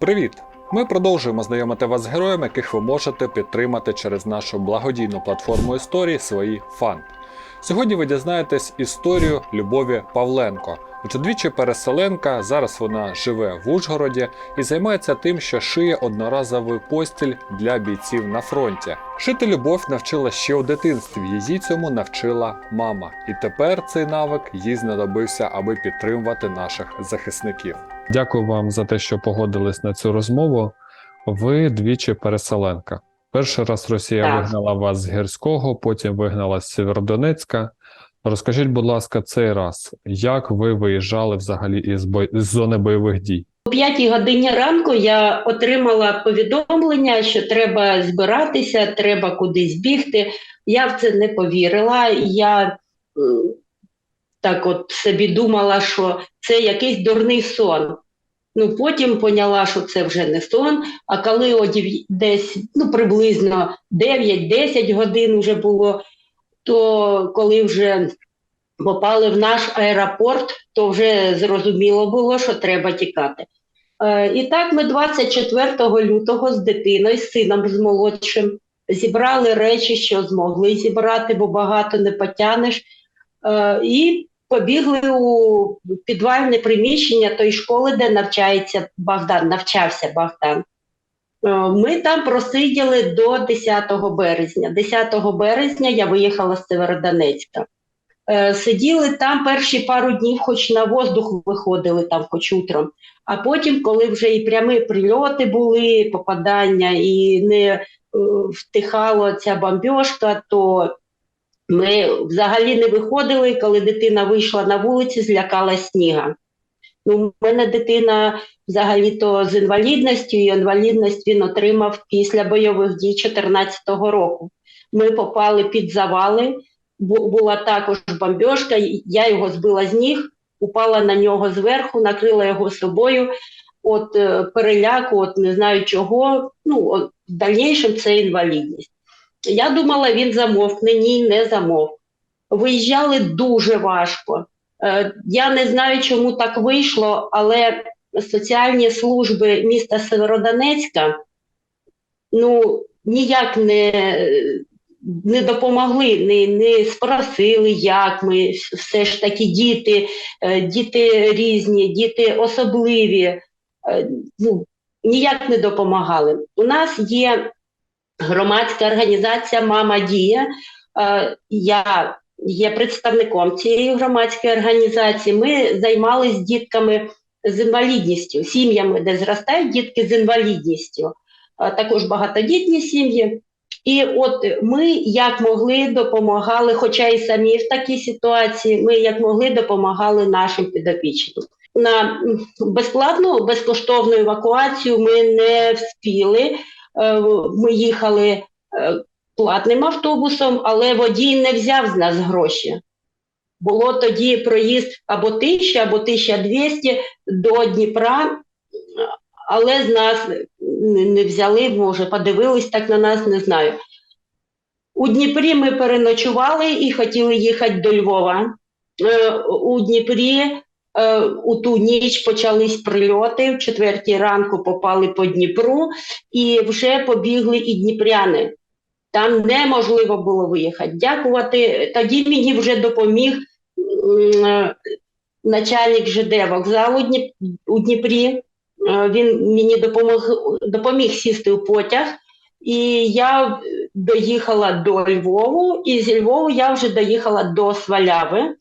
Привіт! Ми продовжуємо знайомити вас з героями, яких ви можете підтримати через нашу благодійну платформу історії свої фан. Сьогодні ви дізнаєтесь історію Любові Павленко. Двічі переселенка, зараз вона живе в Ужгороді і займається тим, що шиє одноразовий постіль для бійців на фронті. Шити любов навчила ще у дитинстві. Її цьому навчила мама. І тепер цей навик їй знадобився, аби підтримувати наших захисників. Дякую вам за те, що погодились на цю розмову. Ви двічі переселенка. Перший раз Росія Так. вигнала вас з Гірського, потім вигнала з Сєвєродонецька. Розкажіть, будь ласка, цей раз, як ви виїжджали взагалі із, бой... з зони бойових дій? О п'ятій годині ранку я отримала повідомлення, що треба збиратися, треба кудись бігти. Я в це не повірила. Я м, так от собі думала, що це якийсь дурний сон. Ну, потім поняла, що це вже не сон. А коли о десь ну, приблизно 9-10 годин вже було, то коли вже попали в наш аеропорт, то вже зрозуміло було, що треба тікати. Е, І так ми 24 лютого з дитиною, з сином з молодшим, зібрали речі, що змогли зібрати, бо багато не потянеш. Е, І побігли у підвальне приміщення тої школи, де навчається Богдан, навчався Богдан. Е, Ми там просиділи до 10 березня. 10 березня я виїхала з Северодонецька. Е, Сиділи там перші пару днів, хоч на воздух виходили там, хоч утром. А потім, коли вже і прямі прильоти були, попадання, і не е, втихала ця бомбьошка, то ми взагалі не виходили. Коли дитина вийшла на вулиці, злякала сніга. Ну, у мене дитина взагалі-то з інвалідністю, і інвалідність він отримав після бойових дій 2014 року. Ми попали під завали, бу- була також бомбьошка, я його збила з ніг, упала на нього зверху, накрила його собою. От е, переляку, от не знаю чого. Ну, от, в дальнішому це інвалідність. Я думала, він замовкне. Ні, не замовк. Виїжджали дуже важко. Е, Я не знаю, чому так вийшло, але соціальні служби міста Северодонецька ну, ніяк не, не допомогли, не, не спросили, як ми. Все ж таки діти, е, діти різні, діти особливі. е, Ну, ніяк не допомагали. У нас є громадська організація Мама Дія. Е, Я є представником цієї громадської організації. Ми займалися дітками з інвалідністю, сім'ями, де зростають дітки з інвалідністю, а також багатодітні сім'ї. І от ми як могли допомагали, хоча і самі в такій ситуації, ми як могли допомагали нашим підопічним. На безплатну безкоштовну евакуацію ми не вспіли. Е, Ми їхали е, платним автобусом, але водій не взяв з нас гроші. Було тоді проїзд або 1000, або 1200 до Дніпра, але з нас не, взяли, може, подивились так на нас, не знаю. У Дніпрі ми переночували і хотіли їхати до Львова. Е, у Дніпрі у ту ніч почались прильоти, в четвертій ранку попали по Дніпру і вже побігли і дніпряни. Там неможливо було виїхати. Дякувати. Тоді мені вже допоміг е, начальник ЖД вокзалу у Дніпрі. Е, Він мені допомог, допоміг сісти у потяг, і я доїхала до Львову, і зі Львову я вже доїхала до Сваляви.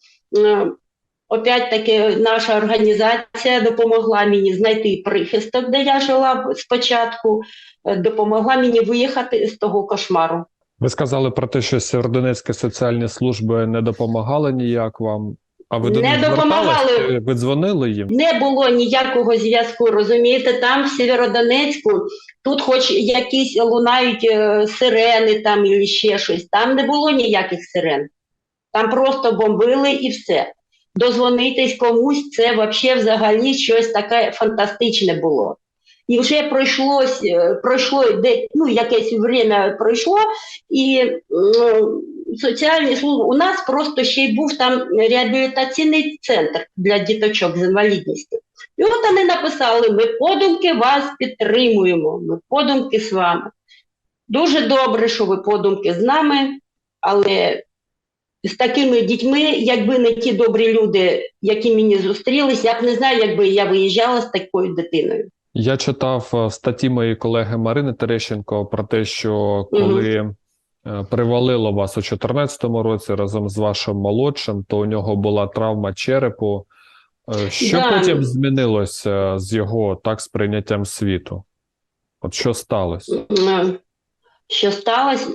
Е, Опять таки наша організація допомогла мені знайти прихисток, де я жила спочатку, е, допомогла мені виїхати з того кошмару. Ви сказали про те, що Сєвєродонецькі соціальні служби не допомагали ніяк вам. А ви до Не них допомагали. Ви дзвонили їм? Не було ніякого зв'язку, розумієте, там в Сєвєродонецьку, тут хоч якісь лунають е, сирени там і ще щось, там не було ніяких сирен. Там просто бомбили і все. Дозвонитись комусь це вообще взагалі щось таке фантастичне було. І вже пройшлось, е, пройшло де, ну, якесь время пройшло, і м, соціальні служби. У нас просто ще й був там реабілітаційний центр для діточок з інвалідністю. І от вони написали: ми подумки вас підтримуємо, ми подумки з вами. Дуже добре, що ви подумки з нами, але з такими дітьми, якби не ті добрі люди, які мені зустрілись, я б не знаю, якби я виїжджала з такою дитиною. Я читав е, статті моєї колеги Марини Терещенко про те, що коли е, привалило вас у 2014 році разом з вашим молодшим, то у нього була травма черепу. Е, Що Да. потім змінилося з його так сприйняттям світу? От що сталося? Що сталося,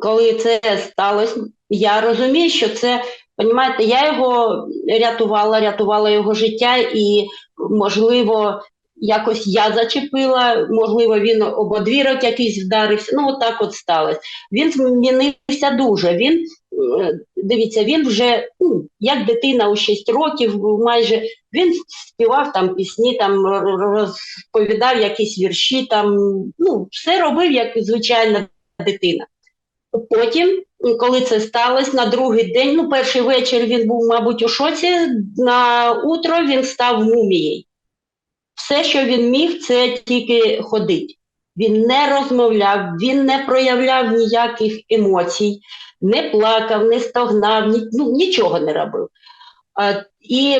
коли це сталося, я розумію, що це, понімаєте, я його рятувала, рятувала його життя, і, можливо, якось я зачепила, можливо, він об одвірок якийсь вдарився. Ну, отак от сталося. Він змінився дуже. Він, дивіться, він вже, ну, як дитина у 6 років, майже він співав там пісні, там розповідав якісь вірші, там, ну, все робив, як звичайна дитина. Потім, коли це сталося, на другий день, ну, перший вечір він був, мабуть, у шоці, на утро він став мумією. Все, що він міг, це тільки ходить. Він не розмовляв, він не проявляв ніяких емоцій, не плакав, не стогнав, ні, ну, нічого не робив. А, і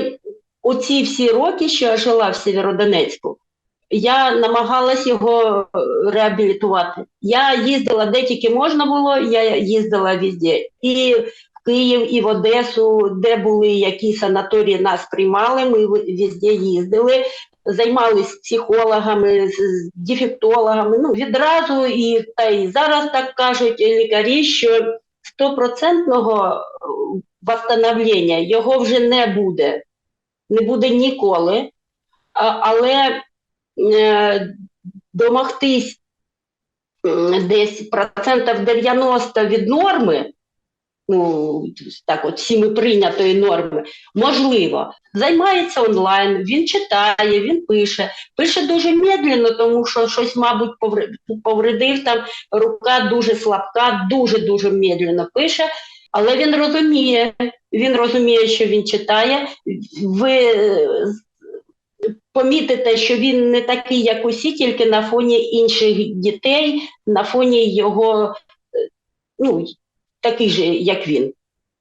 оці всі роки, що я жила в Сєвєродонецьку, я намагалась його е, реабілітувати. Я їздила де тільки можна було, я їздила везде. І в Київ, і в Одесу, де були які санаторії нас приймали, ми везде їздили, займалися психологами, з- дефектологами. Ну, відразу і та й зараз так кажуть лікарі, що стопроцентного е, восстановлення його вже не буде, не буде ніколи. Але е, домогтись десь процентів 90 від норми, ну, так от всіми прийнятої норми, можливо, займається онлайн, він читає, він пише. Пише дуже медленно, тому що щось, мабуть, повредив, там рука дуже слабка, дуже-дуже медленно пише, але він розуміє, він розуміє, що він читає. Ви помітите, що він не такий, як усі, тільки на фоні інших дітей, на фоні його, ну, такий же, як він.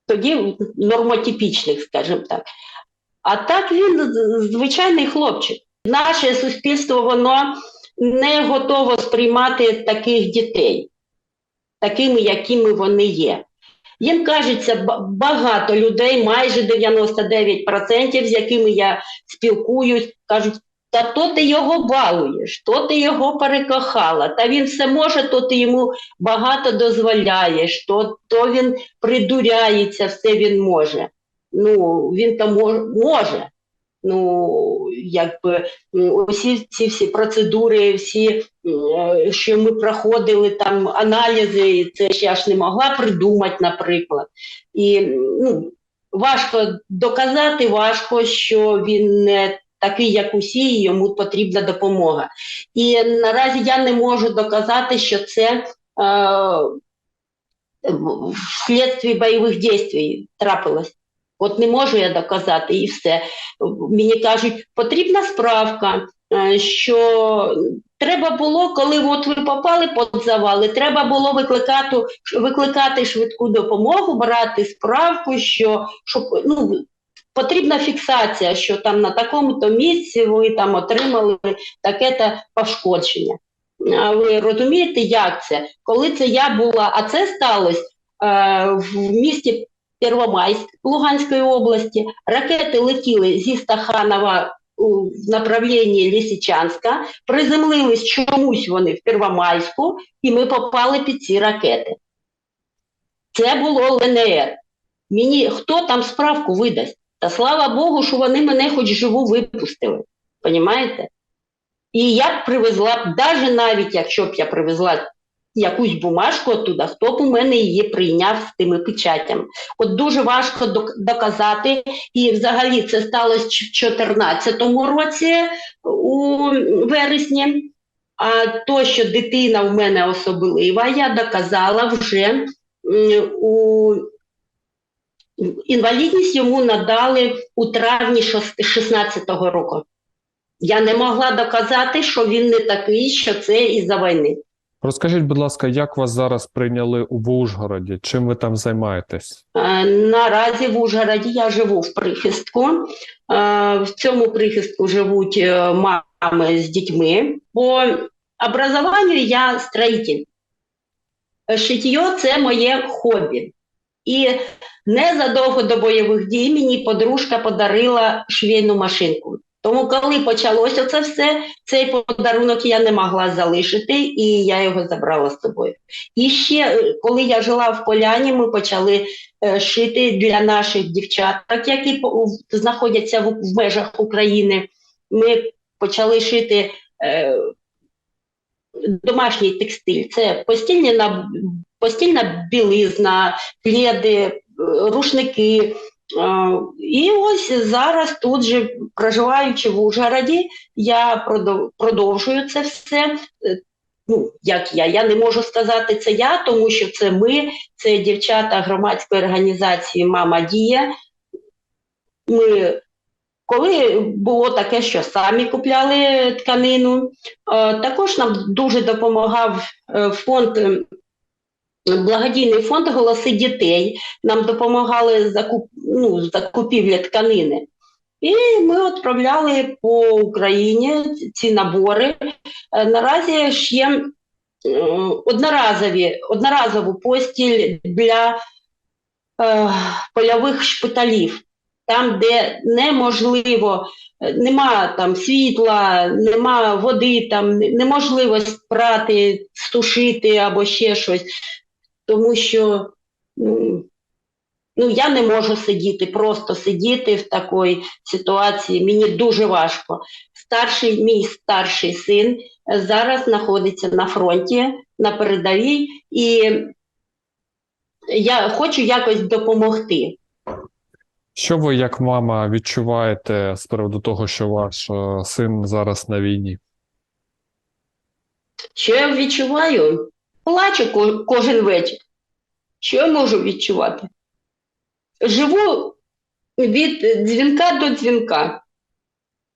Тоді нормотипічних, скажімо так. А так він звичайний хлопчик. Наше суспільство воно не готово сприймати таких дітей, такими, якими вони є. Їм кажеться, багато людей, майже 99%, з якими я спілкуюсь, кажуть, та то ти його балуєш, то ти його перекохала, та він все може, то ти йому багато дозволяєш, то, то він придуряється, все він може. Ну, він то може. Ну, якби усі ці всі процедури, всі, е, що ми проходили, там аналізи, це ж я ж не могла придумати, наприклад. І ну, важко доказати, важко, що він не такий, як усі, і йому потрібна допомога. І наразі я не можу доказати, що це е, в- бойових дій трапилось. От не можу я доказати і все. Мені кажуть, потрібна справка, е, що треба було, коли от ви попали під завали, треба було викликати, викликати швидку допомогу, брати справку, що щоб, ну, потрібна фіксація, що там на такому-то місці ви там отримали таке-то пошкодження. А ви розумієте, як це? Коли це я була, а це сталося е, в місті Первомайськ Луганської області. Ракети летіли зі Стаханова в направлінні Лісичанська, приземлились чомусь вони в Первомайську, і ми попали під ці ракети. Це було ЛНР. Мені хто там справку видасть? Та слава Богу, що вони мене хоч живу випустили. Понімаєте? І я б привезла навіть навіть якщо б я привезла якусь бумажку оттуда, хто б у мене її прийняв з тими печатями. От дуже важко доказати, і взагалі це сталося в 2014 році у вересні. А то, що дитина в мене особлива, я доказала вже у інвалідність йому надали у травні 16-го року. Я не могла доказати, що він не такий, що це із-за війни. Розкажіть, будь ласка, як вас зараз прийняли у Ужгороді? Чим ви там займаєтесь? Е, Наразі в Ужгороді я живу в прихистку. Е, В цьому прихистку живуть е, мами з дітьми. По образованню я строїтель. Шитьо це моє хобі. І незадовго до бойових дій мені подружка подарила швейну машинку. Тому, коли почалося це все, цей подарунок я не могла залишити, і я його забрала з собою. І ще, е, коли я жила в Поляні, ми почали е, шити для наших дівчаток, які знаходяться в, в межах України. Ми почали шити е, домашній текстиль. Це постільні постільна білизна, пледи, е, рушники. Е, І ось зараз тут же, проживаючи в Ужгороді, я продовжую це все. Е, Ну, як я, я не можу сказати це я, тому що це ми, це дівчата громадської організації Мама Дія. Ми, коли було таке, що самі купляли тканину, також нам дуже допомагав фонд. Благодійний фонд голоси дітей нам допомагали закуп, ну, закупівлі тканини. І ми відправляли по Україні ці набори. Е, Наразі ж є одноразові, одноразову постіль для е, польових шпиталів, там, де неможливо, е, нема там світла, нема води, там неможливо прати, стушити або ще щось, тому що ну, ну, я не можу сидіти, просто сидіти в такій ситуації. Мені дуже важко. Старший, мій старший син зараз знаходиться на фронті, на передовій, і я хочу якось допомогти. Що ви, як мама, відчуваєте з приводу того, що ваш е, син зараз на війні? Що я відчуваю? Плачу кожен вечір. Що я можу відчувати? Живу від дзвінка до дзвінка,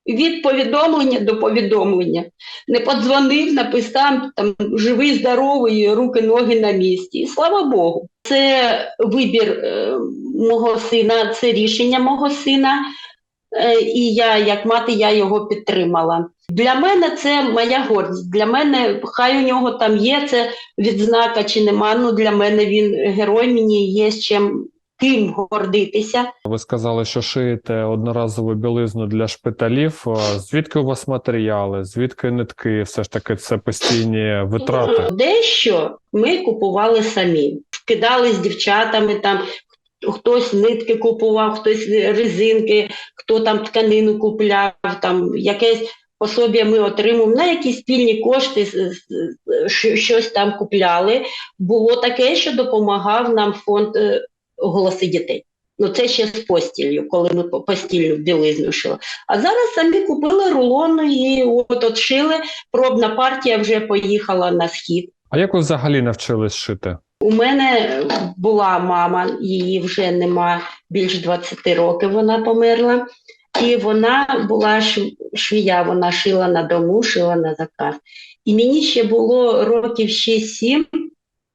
від повідомлення до повідомлення. Не подзвонив, написав там живий, здоровий, руки, ноги на місці. І слава Богу. Це вибір е, мого сина, це рішення мого сина. Е, і я, як мати, я його підтримала. Для мене це моя гордість. Для мене, хай у нього там є це відзнака чи нема. Ну для мене він герой, мені є з чим ким гордитися. Ви сказали, що шиєте одноразову білизну для шпиталів. Звідки у вас матеріали? Звідки нитки? Все ж таки, це постійні витрати. Дещо ми купували самі, вкидали з дівчатами там. Хтось нитки купував, хтось резинки, хто там тканину купляв, там якесь пособі ми отримуємо на якісь спільні кошти, щось там купляли. Було таке, що допомагав нам фонд е, голоси дітей. Ну це ще з постіллю, коли ми постільну білизну шили. А зараз самі купили рулон і от от шили. Пробна партія вже поїхала на схід. А як ви взагалі навчились шити? У мене була мама, її вже нема більш 20 років, вона померла. І вона була швія, вона шила на дому, шила на заказ. І мені ще було років 6-7,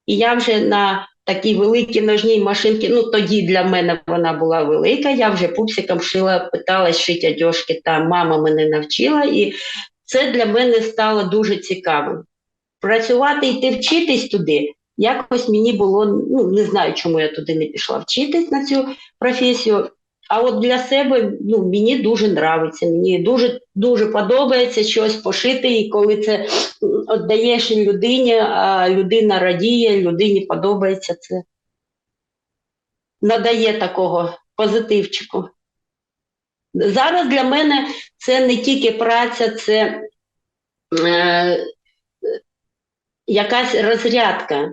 і я вже на такій великій ножній машинці, ну тоді для мене вона була велика, я вже пупсиком шила, питалась шити одяжки, там мама мене навчила, і це для мене стало дуже цікавим. Працювати, йти вчитись туди, якось мені було, ну не знаю, чому я туди не пішла вчитись на цю професію. А от для себе ну, мені дуже нравиться, мені дуже дуже подобається щось пошити, і коли це віддаєш людині, а людина радіє, людині подобається це. Надає такого позитивчику. Зараз для мене це не тільки праця, це е, якась розрядка,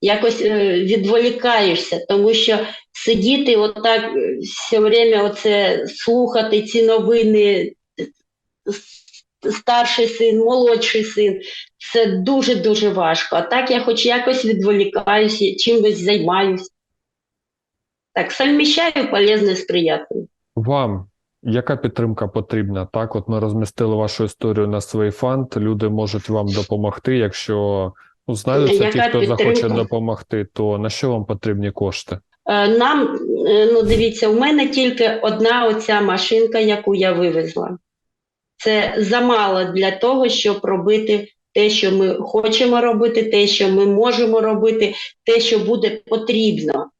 якось е, відволікаєшся, тому що сидіти отак е, все время оце слухати ці новини, старший син, молодший син. Це дуже-дуже важко. А так я хоч якось відволікаюся, чимось займаюся. Так, совміщаю полезне з приємним. Вам яка підтримка потрібна? Так, от ми розмістили вашу історію на свій фонд. Люди можуть вам допомогти. Якщо ну, знайдуться ті, хто захоче допомогти, то на що вам потрібні кошти? Е, Нам, е, ну дивіться, у мене тільки одна оця машинка, яку я вивезла. Це замало для того, щоб робити те, що ми хочемо робити, те, що ми можемо робити, те, що буде потрібно.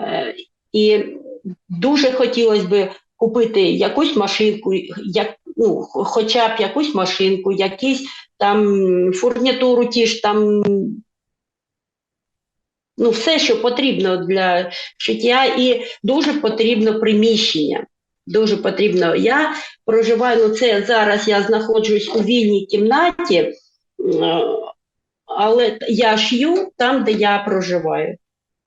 Е, І дуже хотілося б купити якусь машинку, як, ну, хоча б якусь машинку, якісь там фурнітуру, ті ж там, ну, все, що потрібно для життя, і дуже потрібно приміщення. Дуже потрібно. Я проживаю, ну це зараз я знаходжусь у вільній кімнаті, е, але я шью там, де я проживаю.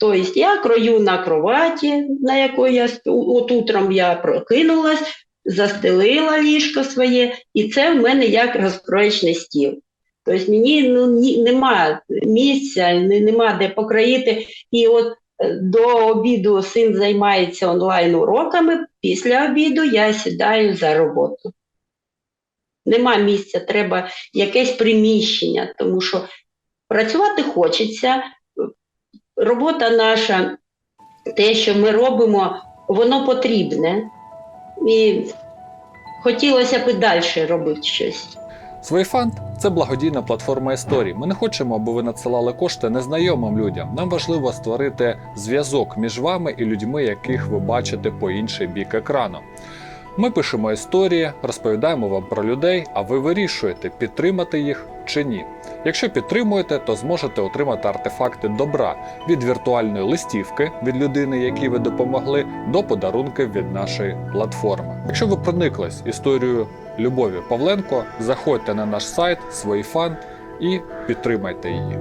Тобто я крою на кроваті, на якої я от утром я прокинулась, застелила ліжко своє, і це в мене як розкроєчний стіл. Тобто мені ну, ні, нема місця, не- нема де покроїти. І от е, до обіду син займається онлайн уроками. Після обіду я сідаю за роботу. Нема місця, треба якесь приміщення, тому що працювати хочеться. Робота наша, те, що ми робимо, воно потрібне. І хотілося б і далі робити щось. Свейфанд це благодійна платформа історій. Ми не хочемо, аби ви надсилали кошти незнайомим людям. Нам важливо створити зв'язок між вами і людьми, яких ви бачите по інший бік екрану. Ми пишемо історії, розповідаємо вам про людей, а ви вирішуєте, підтримати їх чи ні. Якщо підтримуєте, то зможете отримати артефакти добра від віртуальної листівки від людини, якій ви допомогли, до подарунків від нашої платформи. Якщо ви прониклись історією Любові Павленко, заходьте на наш сайт свій фан і підтримайте її.